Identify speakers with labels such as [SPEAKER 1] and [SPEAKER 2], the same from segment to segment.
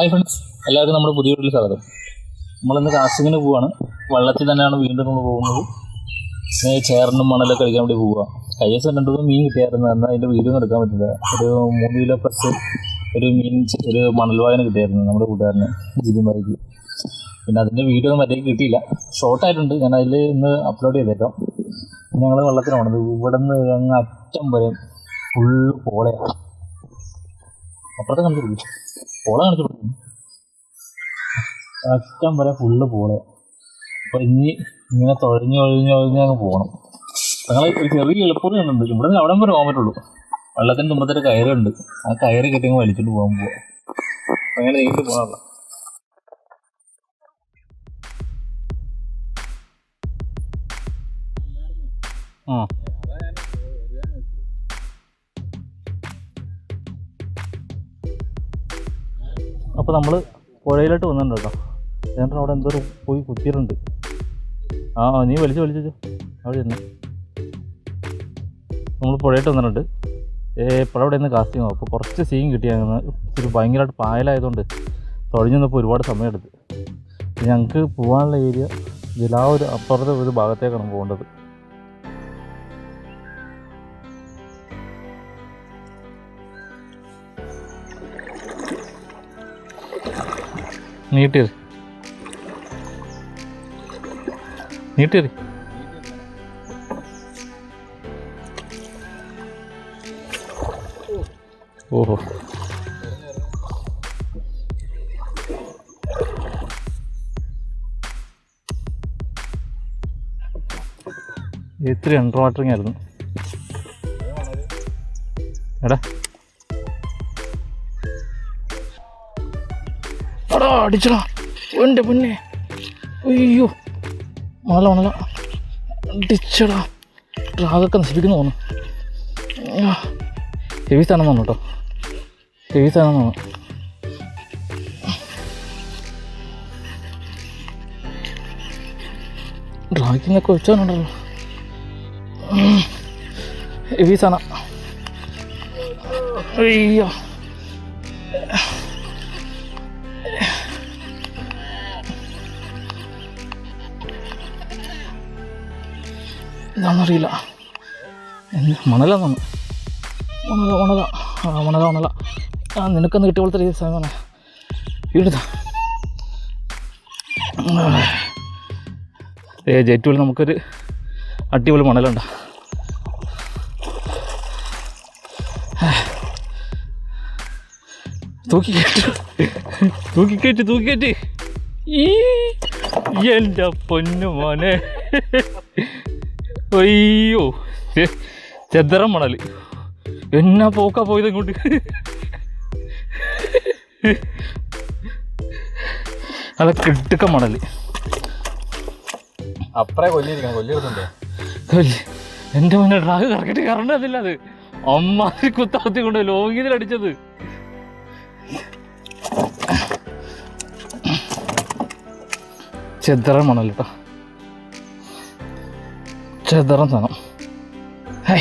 [SPEAKER 1] Hi friends എല്ലാവർക്കും നമ്മുടെ പുതിയ വീട്ടിൽ സ്വാഗതം. നമ്മളിന്ന് കാസ്റ്റിങ്ങിന് പോവാണ്. വള്ളത്തിൽ തന്നെയാണ് വീണ്ടും നമ്മൾ പോകുന്നത്. ചേറിനും മണലൊക്കെ കഴിക്കാൻ വേണ്ടി പോവുക ദിവസം രണ്ടു മീൻ കിട്ടിയായിരുന്നു. എന്നാൽ അതിന്റെ വീഡിയോ എടുക്കാൻ പറ്റില്ല. ഒരു മൂന്ന് കിലോ പ്ലസ് ഒരു മീൻ ഒരു മണൽ വായന കിട്ടിയായിരുന്നു നമ്മുടെ കൂട്ടുകാരന് ജിതിമാരിക്ക് പിന്നെ അതിന്റെ വീഡിയോ ഒന്നും മറ്റേ കിട്ടിയില്ല. ഷോർട്ടായിട്ടുണ്ട് ഞാൻ അതിൽ ഇന്ന് അപ്ലോഡ് ചെയ്തേക്കാം. ഞങ്ങൾ വെള്ളത്തിന് പോണത് ഇവിടെ നിന്ന് അങ്ങ് അറ്റം വരെ ഫുള്ള് പോളയാണ്. അപ്പുറത്തെ കാണിച്ചു കൊടുക്കും പോള കാണിച്ചു അറ്റം വരെ ഫുള്ള് പോളെ. അപ്പൊ ഇനി ഇങ്ങനെ തൊഴഞ്ഞു ഒഴിഞ്ഞു ഒഴിഞ്ഞ് അങ്ങ് പോകണം ഞങ്ങൾ ചെറിയ എളുപ്പം ഉണ്ട് ഇവിടെ നിന്ന് അവിടെ വരെ പോകാൻ പറ്റുള്ളൂ. വെള്ളത്തിന്റെ തുമ്പത്തൊരു കയറുണ്ട്. ആ കയറി കെട്ടി വലിച്ചിട്ട് പോകാൻ പോവാ. അങ്ങനെ നീട്ടി പോകാനുള്ള. ആ. അപ്പോൾ നമ്മൾ പുഴയിലോട്ട് വന്നിട്ടുണ്ട് കേട്ടോ. എന്നിട്ട് അവിടെ എന്തോ പോയി കുത്തിയിട്ടുണ്ട്. ആ നീ വലിച്ചു വലിച്ചു അവിടെ ഇരുന്ന്. നമ്മൾ പുഴയിട്ട് വന്നിട്ടുണ്ട്. ഏ പുഴ അവിടെ നിന്ന് കാസ്റ്റിംഗ് അപ്പോൾ കുറച്ച് സീൻ കിട്ടിയായിരുന്നു ഇച്ചിരി ഭയങ്കരമായിട്ട് പായലായതുകൊണ്ട് തുഴഞ്ഞു നിന്നപ്പോൾ ഒരുപാട് സമയമെടുത്ത്. ഞങ്ങൾക്ക് പോകാനുള്ള ഏരിയ ഇതിലാ ഒരു അപ്പുറത്തെ ഒരു ഭാഗത്തേക്കാണ് പോകേണ്ടത്. നീട്ടിയത് നീട്ടിയത് ഓഹോ. ഇത്തിരി അണ്ടർ വാട്ടറിങ് ആയിരുന്നു എടാ. അടിച്ചടാ. എന്റെ പൊന്നെ അയ്യോ. മണല അടിച്ചടാ. ഡ്രാഗൊക്കെ നശിപ്പിക്കുന്നു തോന്നുന്നു. ഹെവി സ്ഥാനം തോന്നുന്നു കേട്ടോ. ഹെവി സ്ഥാനം വെച്ചോണ്ടല്ലോ. ഹെവി സ്ഥാനം അയ്യോ. എന്താണെന്നറിയില്ല മണല മണലാന്നാണ് മണല മണല. മണല ആ നിനക്കൊന്ന് കിട്ടിയ പോലത്തെ രീതി സാധനമാണ് ഇവിടുത്ത. ഏ ജെറ്റുവിൽ നമുക്കൊരു അടിപൊളി മണലുണ്ട. തൂക്കി കയറ്റി. തൂക്കി കയറ്റി തൂക്കി കയറ്റി. ഈ എന്റെ പൊന്നു മോനെ. അയ്യോ ചെതറം മണൽ. എന്നാ പോക്കാ പോയത് ഇങ്ങോട്ട്? നല്ല കിട്ടുക്ക മണൽ.
[SPEAKER 2] അപ്പറേ കൊല്ലിയിരിക്കണം കൊല്ലിയെടുത്തുണ്ടേ
[SPEAKER 1] എന്റെ എന്റെ മുന്നേ ഡ്രാഗ് കറക്കിട്ട് കറണ്ടതില്ല അത്. അമ്മാതിരി കുത്താത്തി കൊണ്ട് ലോകിതിലടിച്ചത് ചെതറ മണൽ കേട്ടോ ചെതറം ഹൈ.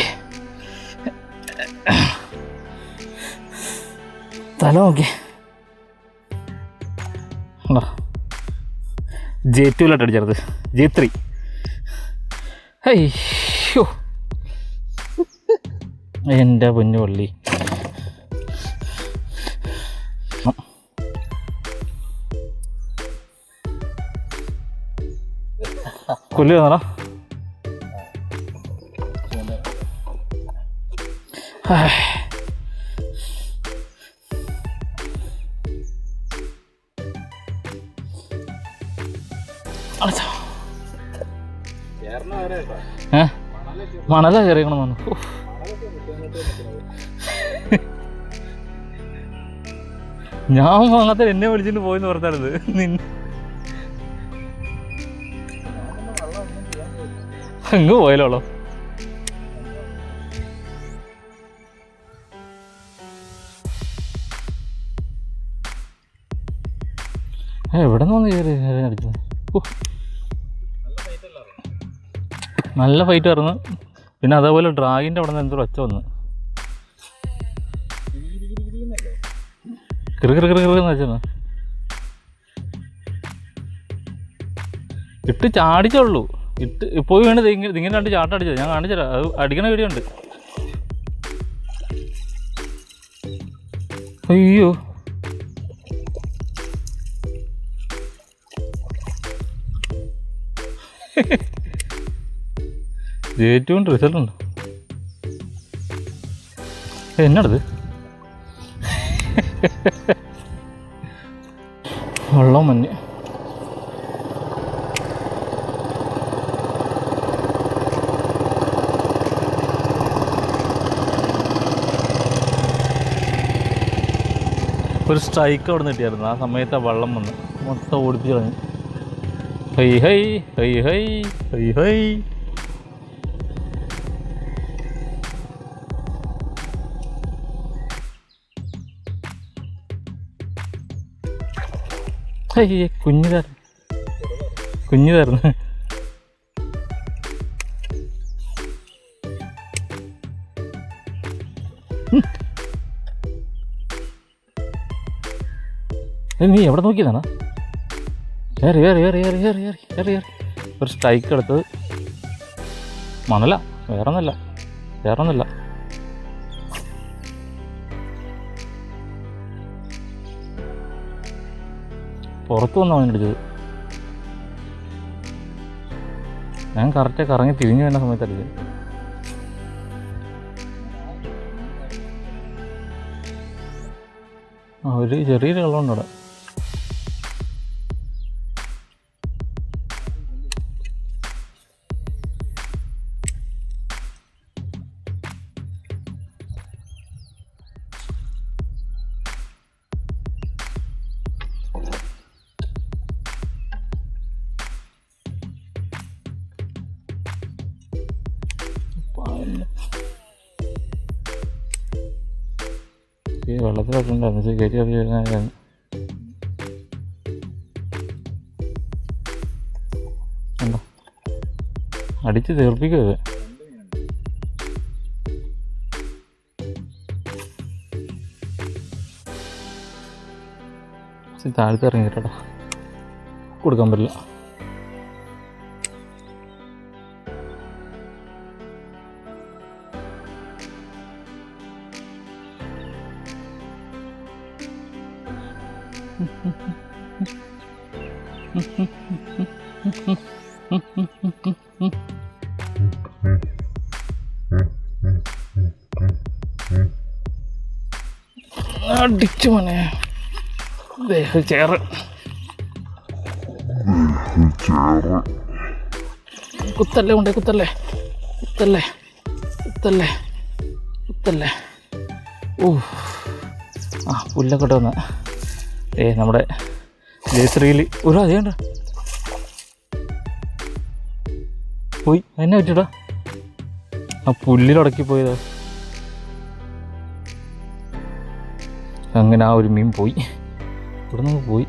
[SPEAKER 1] തല നോക്കി. ജെ ടുവിലോട്ട് അടിച്ചത്. ജെ ത്രീ അയ്യോ. എന്റെ പൊന്നു പള്ളി കൊല്ലി വന്നടാ മണല കയറിയണം വന്നു. ഞാൻ വാങ്ങാത്ത എന്നെ വിളിച്ചിട്ട് പോയെന്ന് പറഞ്ഞത് നിന്നെ അങ്ങ് പോയാലോളോ എവിടെ നിന്ന് കയറി അടിക്കുന്നത് നല്ല ഫൈറ്റ് ആയിരുന്നു. പിന്നെ അതേപോലെ ഡ്രാഗിന്റെ അവിടെ നിന്ന് എന്തൊരു ഒച്ച വന്ന്. കിറു കിറു കിറു കിറു എന്ന് വെച്ചാൽ ഇട്ട് ചാടിച്ചുള്ളൂ ഇട്ട് ഇപ്പോൾ വീണ് ഇങ്ങനെ ഇങ്ങനെ രണ്ട് ചാട്ടം ഞാൻ കാണിച്ചുതരാം. അത് അടിക്കണ വീഡിയോ ഉണ്ട്. അയ്യോ. ഏറ്റവും റിസൾട്ട് ഉണ്ട്? എന്നടത്? വെള്ളം മഞ്ഞ്. ഒരു സ്ട്രൈക്ക് അവിടെ നിന്ന് കിട്ടിയായിരുന്നു. ആ സമയത്ത് ആ വെള്ളം വന്ന് മൊത്തം ഓടിപ്പിച്ച് കളഞ്ഞു. Hì hì, hì hì, hì hì കുഞ്ഞു തരണം നീ എവിടെ നോക്കിയതാണോ? ഏറി കയറി കയറി കയറി കയറി കയറി കയറി കയറി ഒരു സ്ട്രൈക്ക് എടുത്തത് മണല വേറെ ഒന്നല്ല വേറെ ഒന്നല്ല പുറത്ത് വന്ന അവൻ ഞാൻ കറക്റ്റ് കറങ്ങി തിരിഞ്ഞു വരുന്ന സമയത്ത് അടിച്ചത് ഒരു ചെറിയൊരു വെള്ളമുണ്ട് അവിടെ. ഈ വെള്ളത്തിലൊക്കെ ഉണ്ടായിരുന്നു കയറ്റി അത് വരുന്നതായിരുന്നു ഉണ്ടോ അടിച്ച് തീർപ്പിക്കരുത് താഴത്ത് കൊടുക്കാൻ പറ്റില്ല. അടിച്ചു മോനെ. ചേറ്. കുത്തല്ലേ ഉണ്ട് കുത്തല്ലേ? കുത്തല്ലേ കുത്തല്ലേ കുത്തല്ലേ. ഓ ആ പുല്ലൊക്കെ വന്ന്. ഏ നമ്മുടെ ജയശ്രീയിൽ ഒരു അതേണ്ട പോയി എന്നെ പറ്റിടാ ആ പുല്ലിലടക്കി പോയതാ. അങ്ങനെ ആ ഒരു മീൻ പോയി. ഇവിടെ നിന്ന് പോയി.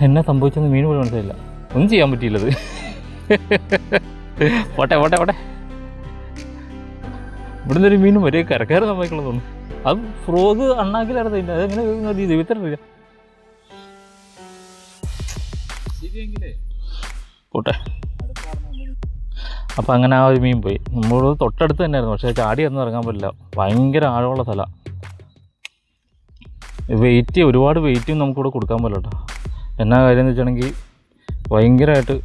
[SPEAKER 1] എന്നെ സംഭവിച്ചെന്ന് മീൻ പോലും മനസ്സിലായില്ല. ഒന്നും ചെയ്യാൻ പറ്റിയില്ലത്. പോട്ടെ പോട്ടെ പോട്ടെ. ഇവിടെ നിന്നൊരു മീനും ഒരേ കരക്കയറി സംഭവിക്കണം തോന്നുന്നു. അത് ഫ്രോഗ് അണ്ണാക്കിലായിരുന്നു അതിന്റെ അതെങ്ങനെ ദൈവത്തിനറിയില്ല പോട്ടെ. അപ്പം അങ്ങനെ ആ ഒരു മീൻ പോയി. നമ്മളോട് തൊട്ടടുത്ത് തന്നെയായിരുന്നു പക്ഷേ ചാടി ഒന്നും ഇറങ്ങാൻ പറ്റില്ല. ഭയങ്കര ആഴമുള്ള സ്ഥല. വെയിറ്റ് ഒരുപാട് വെയിറ്റും നമുക്കിവിടെ കൊടുക്കാൻ പറ്റില്ല കേട്ടോ. എന്നാ കാര്യം എന്ന് വെച്ചിട്ടുണ്ടെങ്കിൽ ഭയങ്കരമായിട്ട്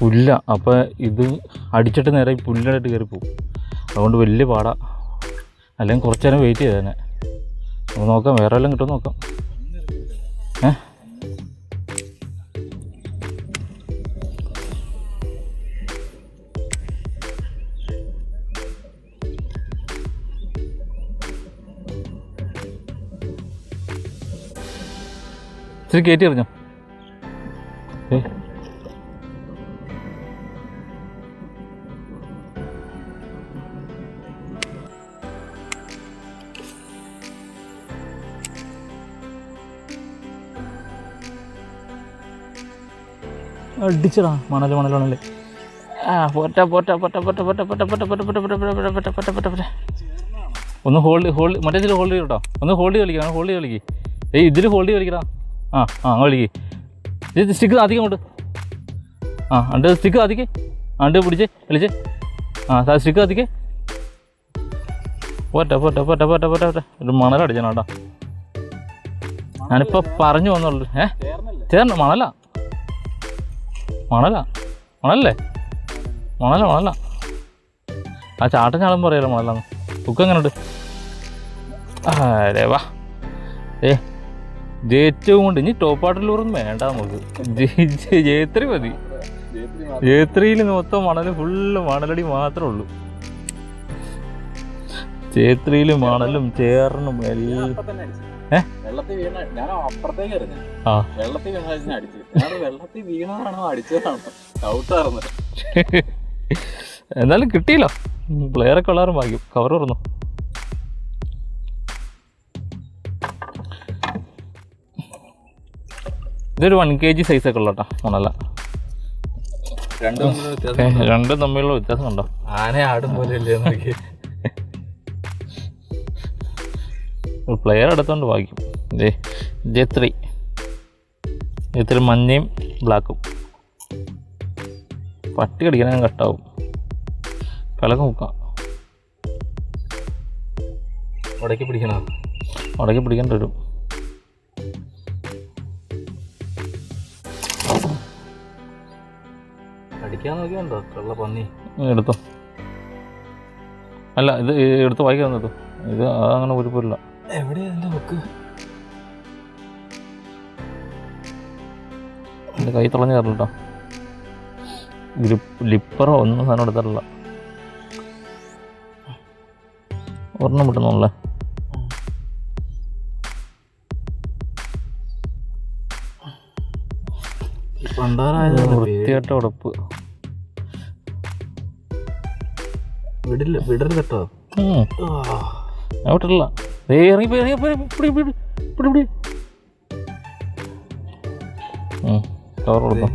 [SPEAKER 1] പുല്ല. അപ്പോൾ ഇത് അടിച്ചിട്ട് നേരെ ഈ പുല്ലായിട്ട് കയറി പോകും അതുകൊണ്ട് വലിയ പാടാ. അല്ലെങ്കിൽ കുറച്ച് നേരം വെയിറ്റ് ചെയ്തേനെ. നമുക്ക് നോക്കാം വേറെ എല്ലാം കിട്ടും നോക്കാം. ഏ? ഇത് കയറ്റി എറിഞ്ഞോ? അടിച്ചടാ മണൽ മണൽ മണൽ ആ പോറ്റ പോറ്റ പോറ്റ പോറ്റ പോറ്റ പോറ്റ പോറ്റ പോറ്റ പോറ്റ പോറ്റ പോറ്റ പോറ്റ പോറ്റ പോറ്റ പോറ്റ പോറ്റ ഒന്ന് ഹോൾഡ് ഹോൾഡ് മറ്റേ ഇതിൽ ഹോൾഡ് ചെയ്യട്ടോ ഒന്ന് ഹോൾഡ് ചെയ്ത് കളിക്കാം ഹോൾഡ് ചെയ്ത് കളിക്ക് ഏയ് ഇതിൽ ഹോൾഡ് ചെയ്ത് കളിക്കടാ ആ ആ കളിക്ക് ഇത് സ്റ്റിക്ക് അധികം കൊണ്ട് ആ അണ്ട് സ്റ്റിക്ക് അധികേ അണ്ട് പിടിച്ച് കളിച്ച് ആ സാ സ്റ്റിക്ക് അധികേ പോട്ടെ പോട്ടെ പോട്ടെ പോട്ടെ പോട്ടെ പോട്ടെ ഒരു മണലടിച്ചാണ് കേട്ടോ ഞാനിപ്പോൾ പറഞ്ഞു വന്നുള്ളൂ ഏ ചേർന്ന് മണല മണല. മണലല്ലേ? മണല മണല. ആ ചാട്ടൻ ചാളം പറയാലോ മണലാന്ന്. ബുക്ക് എങ്ങനെയുണ്ട് അരേ വാ. ഏ ജയിച്ചവും കൊണ്ട് ഇനി ടോപ്പ് ആട്ടിലൂറൊന്നും വേണ്ട നമുക്ക്. ജയത്രി മതി. ജയത്രിയിൽ മൊത്തം മണൽ ഫുള്ള് മണലടി മാത്രമേ ഉള്ളൂ. ജയത്രിയിലും മണലും ചേർന്നും എല്ലാം?
[SPEAKER 2] വെള്ളത്തിൽ വീണ ഞാൻ അപ്പുറത്തേക്ക് എറിഞ്ഞു.
[SPEAKER 1] ആ.
[SPEAKER 2] വെള്ളത്തിൽ വീണ അടിച്ചു. ഞാൻ വെള്ളത്തിൽ വീണതാണോ അടിച്ചതാണോ? ഡൗട്ടായിരുന്നു
[SPEAKER 1] എന്നാലും കിട്ടിയില്ല. പ്ലെയറൊക്കെ ഉള്ളവരും ഭാഗ്യം. കവർ തുറന്നു ഇതൊരു വൺ കെ ജി സൈസ് ഒക്കെ കേട്ടോ മണല
[SPEAKER 2] രണ്ടും
[SPEAKER 1] തമ്മിലുള്ള വ്യത്യാസം ഉണ്ടോ?
[SPEAKER 2] ആന ആടും പോലെ അല്ലേ നോക്കി
[SPEAKER 1] പ്ലെയർ എടുത്തുകൊണ്ട് വായിക്കും. ജെ ജെ ത്രീ ഇത്തിരി മഞ്ഞയും ബ്ലാക്കും പട്ടി കടിക്കാൻ കട്ടാവും കിളക്ക് മുക്കാം.
[SPEAKER 2] ഉടക്കി പിടിക്കണം.
[SPEAKER 1] ഉടക്കി പിടിക്കേണ്ടി വരും.
[SPEAKER 2] അടിക്കാൻ നോക്കിയുണ്ടോ കള്ള പന്നി.
[SPEAKER 1] എടുത്തോ. അല്ല ഇത് എടുത്ത് വായിക്കാൻ ഇത് അങ്ങനെ ഒരു പോരില്ല
[SPEAKER 2] എവിടെയാ എന്റെ ബുക്ക്
[SPEAKER 1] എന്റെ കൈ തുളഞ്ഞ് കയറില്ല ഗ്രിപ്പ് ലിപ്പറോ ഒന്നും സാധനം എടുത്തിട്ടില്ല. ഒരെണ്ണം വിട്ടുന്നുള്ളേ വൃത്തിയായിട്ട് ഉടപ്പ്.
[SPEAKER 2] വിടില്ല വിടരുത് കേട്ടോ
[SPEAKER 1] കവർ കൊടുത്തോ.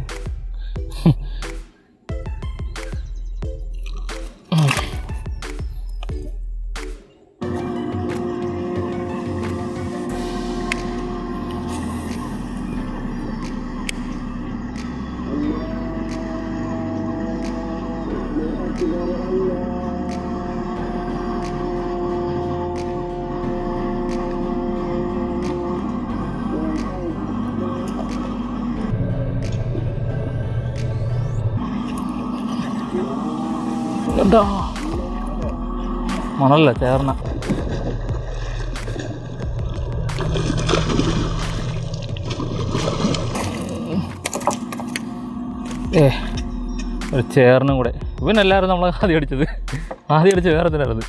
[SPEAKER 1] എന്താ മണല്ല ചേർന്ന. ഏ ഒരു ചേർന്നും കൂടെ. ഇവനല്ലായിരുന്നു നമ്മൾ ആദ്യം അടിച്ചത്. ആദ്യം അടിച്ച് വേറെ
[SPEAKER 2] തന്നെയായിരുന്നു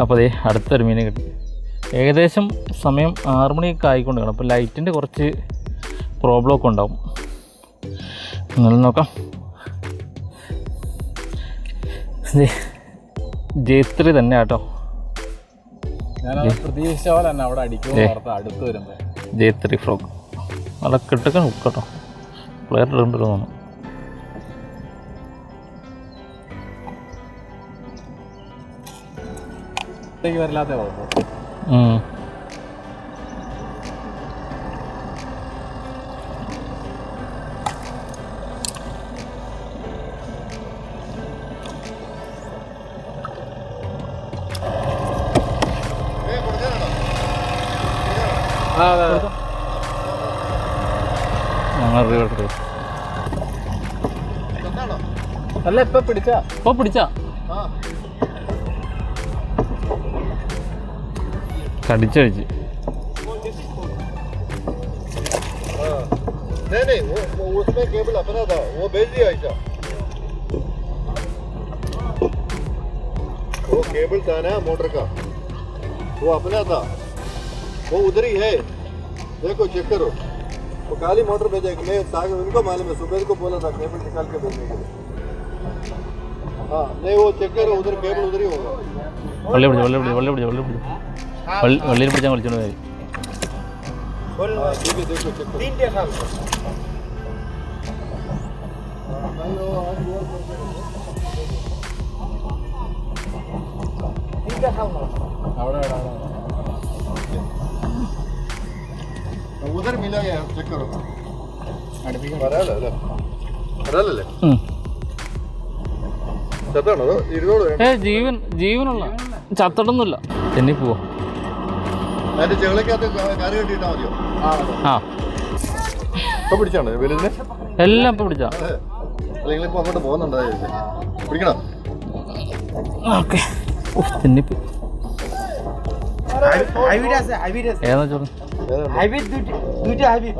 [SPEAKER 1] അപ്പോൾ അതേ അടുത്തൊരു മീനെ കിട്ടി. ഏകദേശം സമയം ആറ് മണിയൊക്കെ ആയിക്കൊണ്ട് കാണും അപ്പോൾ ലൈറ്റിന്റെ കുറച്ച് പ്രോബ്ലം ഒക്കെ ഉണ്ടാവും. എന്നാലും നോക്കാം ജയത്രി തന്നെ കേട്ടോ
[SPEAKER 2] ഞാൻ പ്രതീക്ഷിച്ച പോലെ തന്നെ അവിടെ അടുത്ത്
[SPEAKER 1] ജേത്രി ഫ്രോക്ക് നല്ല കിട്ടൊക്കെ കേട്ടോ പ്ലെയർ ഇടുമ്പോൾ തോന്നുന്നു
[SPEAKER 2] വരില്ലാത്ത കുഴപ്പം. അല്ല ഇപ്പൊ പിടിച്ച
[SPEAKER 1] ഇപ്പോൾ പിടിച്ചാ കടിച്ചടിച്ച്
[SPEAKER 3] नहीं नहीं वो, वो उसमें केबल अपना था वो भेज दिया ऐसा वो केबल था ना मोटर का वो अपना था वो उधर ही है देखो चेक करो वो काली मोटर भेजा देख ले ताकि उनको मालूम है सुबेर को बोला था केबल निकाल के भेजने के लिए हाँ नहीं वो चेक करो उधर केबल उधर ही होगा
[SPEAKER 1] वल्ले पिடிச்சு वल्ले पिடிச்சு वल्ले पिடிச்சு वल्ले पिடிச்சு वल्ले पिடிச்சா வலிச்சு நோய்
[SPEAKER 3] बोल ठीक है देखो चेक करो
[SPEAKER 2] तीन डे साहब तीन डे साहब आवड़ा आवड़ा
[SPEAKER 3] उधर मिला गया चेक करो വരാലോ അല്ലേ വരാലല്ലേ
[SPEAKER 1] ഉം.
[SPEAKER 3] ചത്താണോ അതോ ഇരുന്നോളൂ
[SPEAKER 1] ഏ ജീവൻ ജീവനുള്ള ചത്തടൊന്നുമില്ല തെന്നി പോവാ
[SPEAKER 3] അതിന്റെ ചെവിളക്കകത്ത് കറി കെട്ടിയിട്ടാ മതിയോ
[SPEAKER 1] ആ
[SPEAKER 3] ഇപ്പൊ പിടിച്ചാണോ വലുതിനെ
[SPEAKER 1] എല്ലാം ഇപ്പൊ പിടിച്ചാ
[SPEAKER 3] അതെ അല്ലെങ്കിൽ ഇപ്പൊ അങ്ങോട്ട് പോകുന്നുണ്ടോ പിടിക്കണം
[SPEAKER 1] ഓക്കെ തെന്നിപ്പോ
[SPEAKER 4] হাইব্রিড আছে হাইব্রিড আছে। হাইব্রিড দুইটা হাইব্রিড